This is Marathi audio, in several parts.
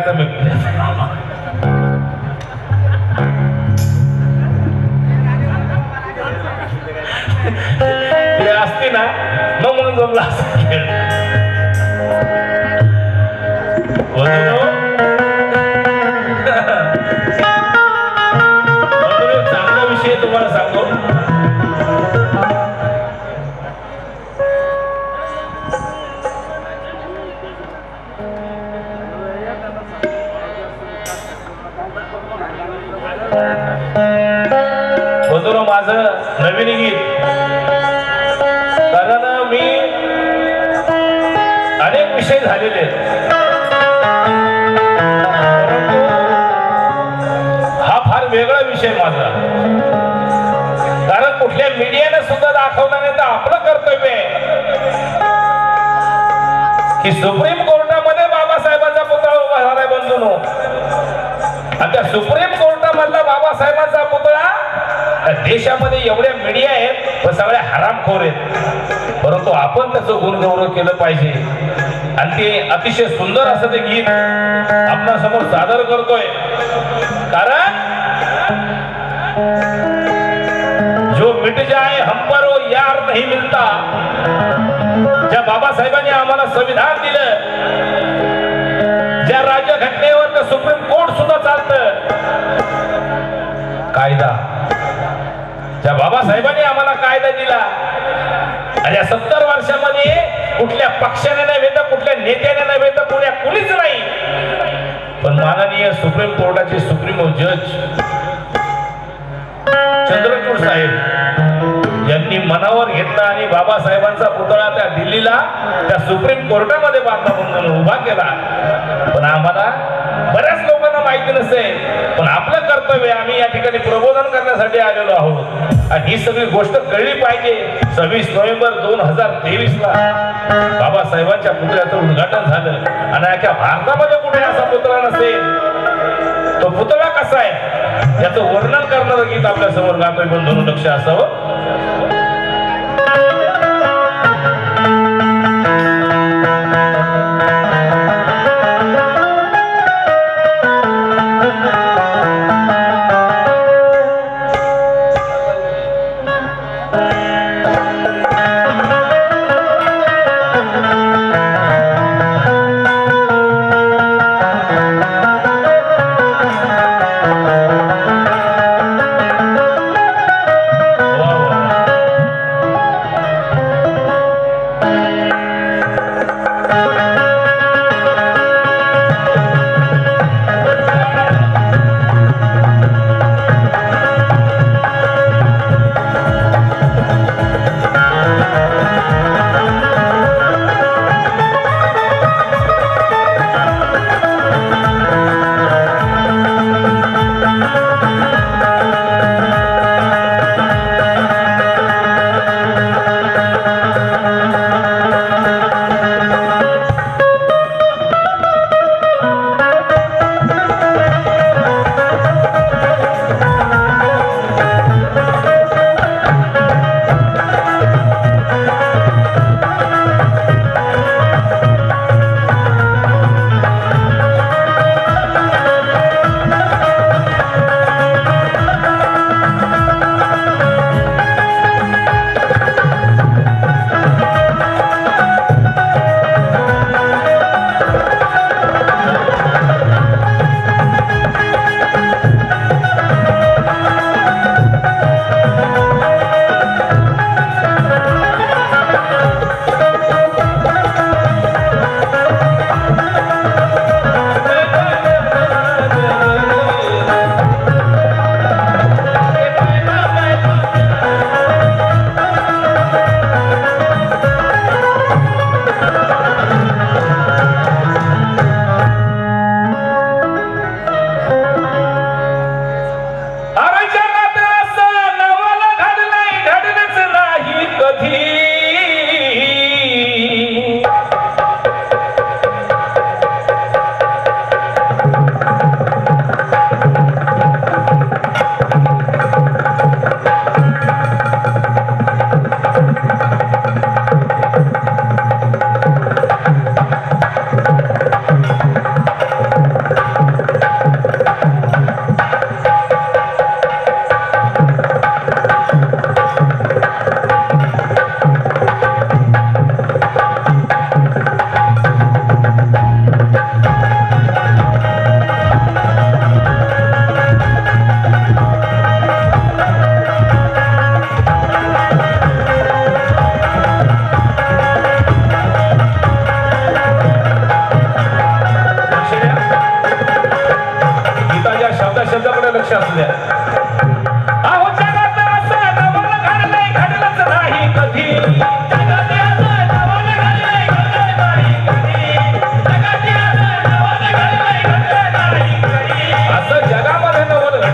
kelihatan Ya Astina, nomor 12. Waduh. वधून माझ नवीन गीत. कारण मी अनेक विषय झालेले हा फार वेगळा विषय माझा. कारण कुठल्या मीडियाने सुद्धा दाखवलं नाही तर आपलं कर्तव्य आहे. की सुप्रीम कोर्टामध्ये बाबासाहेबांचा पुतळा उभा झालाय बंधूनो. आणि त्या सुप्रीम मधला बाबासाहेबांचा पुतळा. देशामध्ये एवढ्या मीडिया आहेत व सगळ्या हरामखोर आहेत. परंतु आपण त्याचं गुणगौरव केलं पाहिजे. आणि ते अतिशय सुंदर असं ते गीत आपल्यासमोर सादर करतोय. कारण जो मिट जाए हम पर वो यार नाही मिलता. ज्या बाबासाहेबांनी आम्हाला संविधान दिलं ज्या कायदा. त्या बाबासाहेबांनी आम्हाला कायदा दिला. आणि या सत्तर वर्षामध्ये कुठल्या पक्षाने नव्हे तर कुठल्या नेत्याने नव्हे तर कुण्या कुणीच नाही. पण माननीय सुप्रीम कोर्टाचे सुप्रीमो जज चंद्रचूड साहेब यांनी मनावर घेतला आणि बाबासाहेबांचा पुतळा त्या दिल्लीला त्या सुप्रीम कोर्टामध्ये बांधला म्हणून उभा केला. पण आम्हाला बऱ्याच लोकांना माहिती नसते पण आपलं कर्तव्य आम्ही या ठिकाणी प्रबोधन करण्यासाठी आलेलो आहोत. आणि ही सगळी गोष्ट कळली पाहिजे सव्वीस नोव्हेंबर दोन हजार तेवीस ला बाबासाहेबांच्या पुतळ्याचं उद्घाटन झालं. आणि अख्या भारतामध्ये कुठे असा पुतळा नसेल? तो पुतळा कसा आहे? याचं वर्णन करणारं गीत आपल्यासमोर गातोय बंधून लक्ष असावं हो. वा,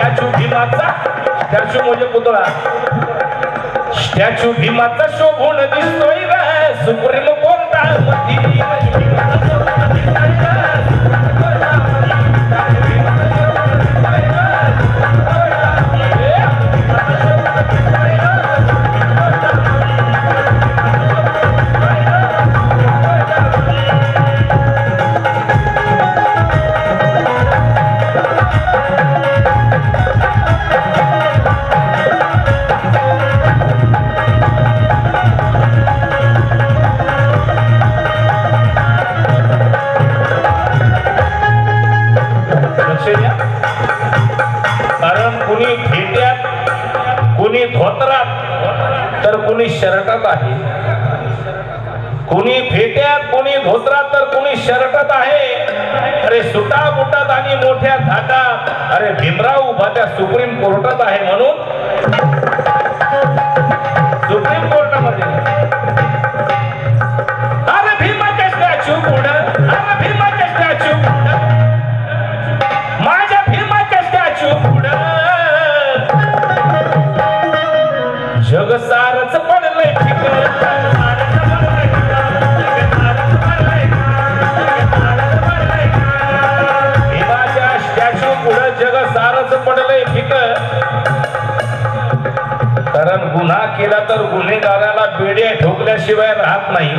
स्टॅच्यू भीमाचा स्टॅच्यू म्हणजे पुतळा. स्टॅच्यू भीमाचा शोभून दिसतोय सुप्रीम कोणता शर्टत आहे. कोणी फेट्यात कोणी धोत्रात तर कोणी शरटत आहे. अरे सुटा बुटात आणि मोठ्या धाटात अरे भीमराव उभा त्या सुप्रीम कोर्टात आहे म्हणून. कारण गुन्हा केला तर गुन्हेगाराला बेडे ठोकल्याशिवाय राहत नाही.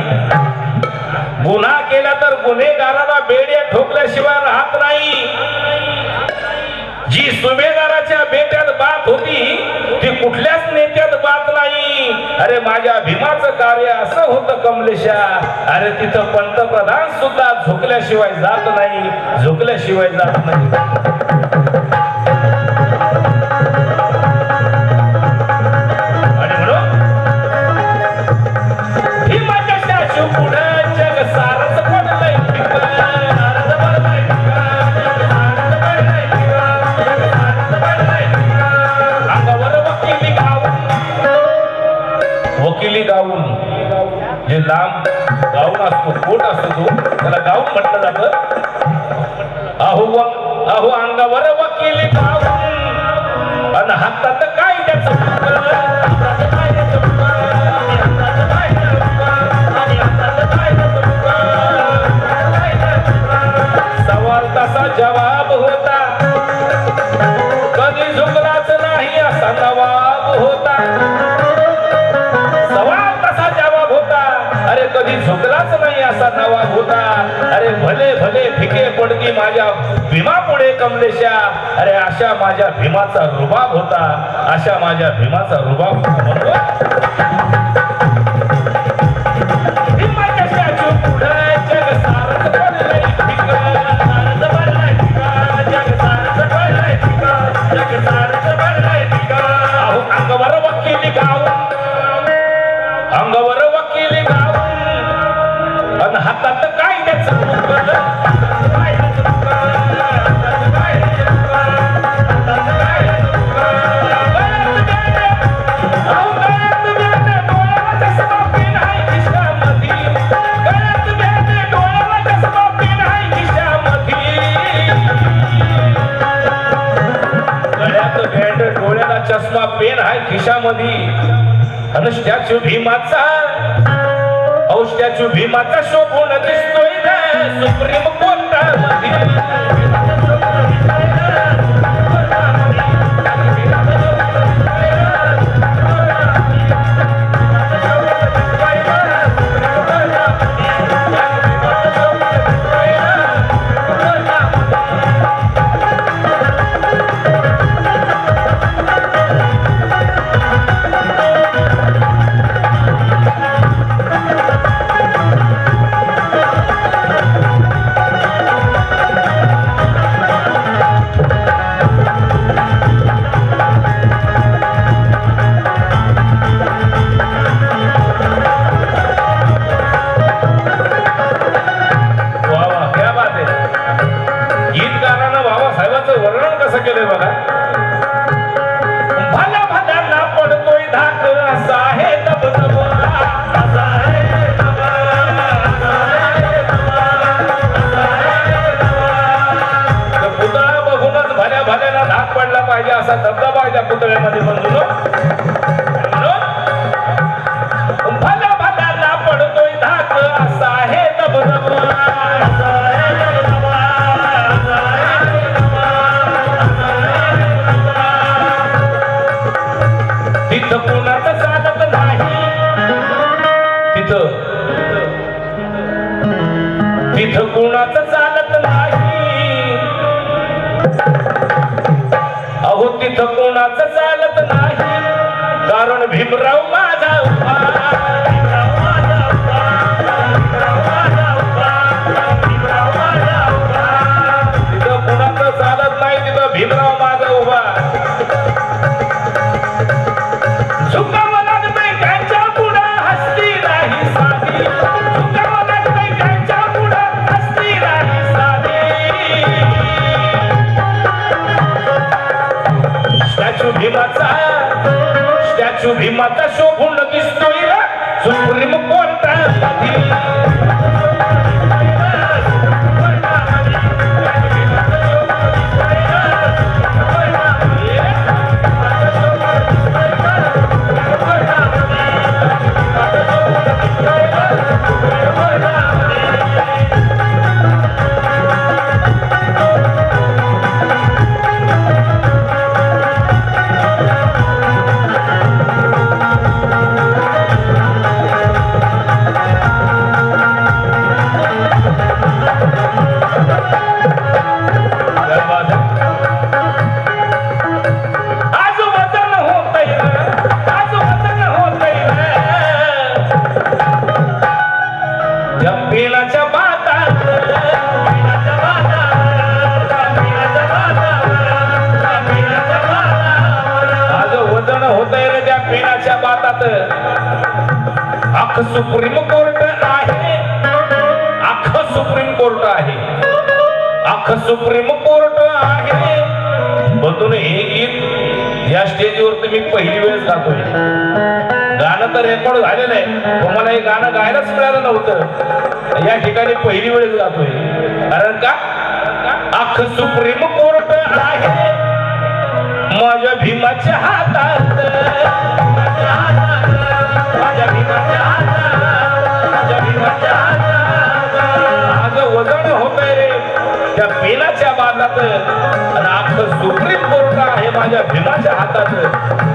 गुन्हा केला तर गुन्हेगाराला बेडे ठोकल्याशिवाय राहत नाही. जी सुभेदाराच्या बेट्यात बात होती ती कुठल्याच नेत्यात बात नाही. अरे माझ्या भीमाचं कार्य असं होतं कमलेशा. अरे तिथं पंतप्रधान सुद्धा झुकल्याशिवाय जात नाही झुकल्याशिवाय जात नाही. अशा माझ्या भीमाचा रुबाब औष्ट्याचू भीमाचा औष्ट्याचू भीमाचा शोभून दिसतोय सुप्रीम कोर्टामध्ये. प्रेम प्रेमपोरट आहे. मधून हे गीत या स्टेजवरती मी पहिली वेळेस गातोय गाणं तर रेकॉर्ड झालेलं आहे पण मला हे गाणं गायलाच मिळालं नव्हतं. या ठिकाणी पहिली वेळेस गातोय कारण का? अख सुप्रीम कोर्ट आहे. माझ्या भीमाच्या हातात माझ्या भीमाच्या हातात. त्या पेनाच्या बाजात आणि आमचं सुप्रीम कोर्ट आहे माझ्या भिनाच्या हातात